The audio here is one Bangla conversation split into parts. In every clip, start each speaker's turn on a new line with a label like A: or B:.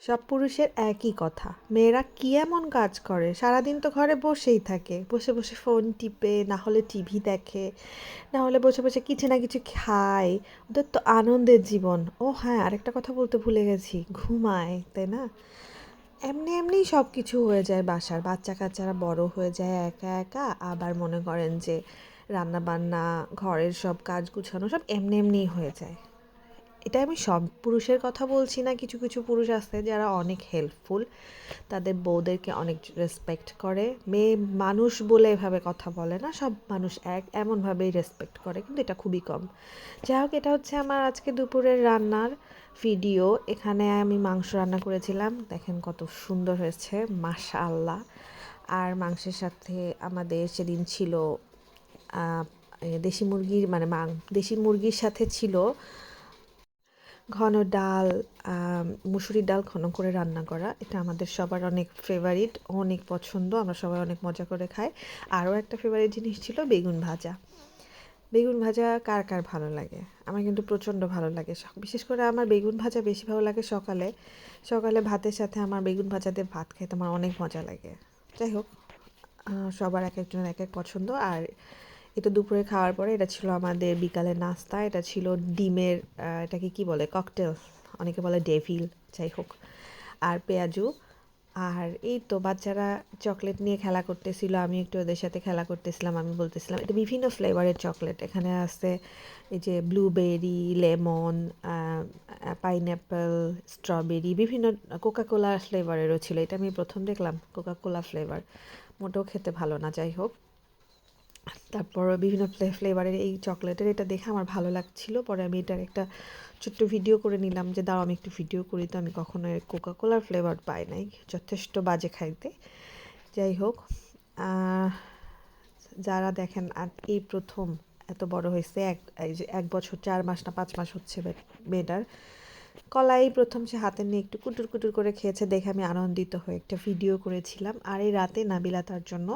A: সব পুরুষের একই কথা। মেয়েরা কি এমন কাজ করে? সারাদিন তো ঘরে বসেই থাকে। বসে বসে ফোন টিপে, না হলে টিভি দেখে, না হলে বসে বসে কিছু না কিছু খায়। ওদের তো আনন্দের জীবন। ও হ্যাঁ আরেকটা কথা বলতে ভুলে গেছি। ঘুমায়, তাই না? এমনি এমনিই সব কিছু হয়ে যায় বাসার। বাচ্চা কাচ্চারা বড় হয়ে যায় একা একা। আবার মনে করেন যে রান্না বান্না ঘরের সব কাজ গুছানো সব এমনি এমনিই হয়ে যায়। এটা আমি সব পুরুষের কথা বলছি না, কিছু কিছু পুরুষ আছে যারা অনেক হেল্পফুল তাদের বউদেরকে অনেক রেসপেক্ট করে। মেয়ে মানুষ বলে এভাবে কথা বলে না, সব মানুষ এক, এমনভাবেই রেসপেক্ট করে, কিন্তু এটা খুবই কম। যাই হোক, এটা হচ্ছে আমার আজকে দুপুরের রান্নার ভিডিও এখানে আমি মাংস রান্না করেছিলাম, দেখেন কত সুন্দর হয়েছে মাশা আল্লাহ আর মাংসের সাথে আমাদের সেদিন ছিল দেশি মুরগির মানে মাং, দেশি মুরগির সাথে ছিল ঘন ডাল মুসুরির ডাল ঘন করে রান্না করা, এটা আমাদের সবার অনেক ফেভারিট অনেক পছন্দ, আমরা সবাই অনেক মজা করে খাই। আরও একটা ফেভারিট জিনিস ছিল বেগুন ভাজা। বেগুন ভাজা কার কার ভালো লাগে? আমার কিন্তু প্রচণ্ড ভালো লাগে। বিশেষ করে আমার বেগুন ভাজা বেশি ভালো লাগে সকালে। সকালে ভাতের সাথে আমার বেগুন ভাজা দিয়ে ভাত খেতে আমার অনেক মজা লাগে। যাই হোক সবার এক একজনের এক এক পছন্দ। আর এটা দুপুরে খাওয়ার পরে এটা ছিল আমাদের বিকালের নাস্তা, এটা ছিল ডিমের এটাকে কি বলে? ককটেল অনেকে বলে ডেভিল যাই হোক। আর পেঁয়াজু। আর এই তো বাচ্চারা চকলেট নিয়ে খেলা করতেছিল, আমি একটু ওদের সাথে খেলা করতেছিলাম, আমি বলতেছিলাম, এটা বিভিন্ন ফ্লেভারের চকলেট এখানে আছে এই যে ব্লুবেরি লেমন পাইনঅ্যাপেল স্ট্রবেরি বিভিন্ন কোকাকোলা ফ্লেভারেরও ছিল, এটা আমি প্রথম দেখলাম কোকাকোলা ফ্লেভার মোটেও খেতে ভালো না, যাই হোক। তারপর বিভিন্ন ফ্লেভারের এই চকলেটের এটা দেখে আমার ভালো লাগছিল। পরে আমি এটার একটা ছোট্ট ভিডিও করে নিলাম যে দাও আমি একটু ভিডিও করি তো, আমি কখনো কোকা কোলার ফ্লেভার পাই নাই। যথেষ্ট বাজে খাইতে। যাই হোক যারা দেখেন, আর এই প্রথম এত বড় হয়েছে, এক এক বছর, চার মাস না, পাঁচ মাস হচ্ছে মেয়েটার। কলাই প্রথম সে হাতে নিয়ে একটু কুটুর কুটুর করে খেয়েছে, দেখে আমি আনন্দিত হয়ে একটা ভিডিও করেছিলাম। আর এই রাতে নাবিলা তার জন্য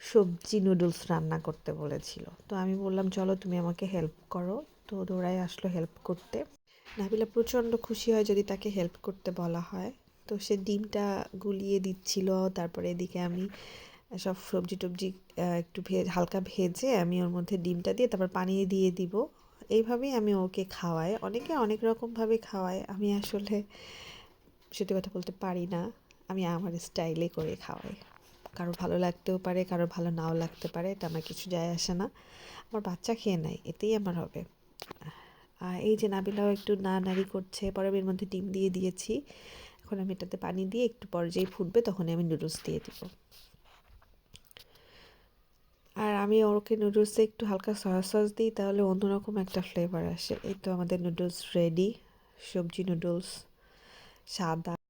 A: সবজি নুডলস রান্না করতে বলেছিল। তো আমি বললাম, চলো তুমি আমাকে হেল্প করো। তো দৌড়াই আসলো হেল্প করতে। নাবিলা প্রচণ্ড খুশি হয় যদি তাকে হেল্প করতে বলা হয়। তো সে ডিমটা গুলিয়ে দিচ্ছিল। তারপরে এদিকে আমি সব সবজি টবজি একটু ভে, হালকা ভেজে আমি ওর মধ্যে ডিমটা দিয়ে তারপর পানি দিয়ে দিব। এইভাবেই আমি ওকে খাওয়াই। অনেকে অনেক রকমভাবে খাওয়াই আমি আসলে সত্যি কথা বলতে পারি না। আমি আমার স্টাইলে করে খাওয়াই। কারও ভালো লাগতেও পারে, কারও ভালো নাও লাগতে পারে, এটা আমার কিছু যায় আসে না। আমার বাচ্চা খেয়ে নেয়, এতেই আমার হবে। আর এই যে নাবিলাও একটু না নাড়ি করছে, পরে আমি এর মধ্যে ডিম দিয়ে দিয়েছি। এখন আমি এটাতে পানি দিয়ে একটু পরে যেই ফুটবে তখনই আমি নুডলস দিয়ে দিব। আর আমি ওকে নুডলসে একটু হালকা সয়া সস দিই, তাহলে অন্যরকম একটা ফ্লেভার আসে। এই তো আমাদের নুডলস রেডি সবজি নুডলস সাদা।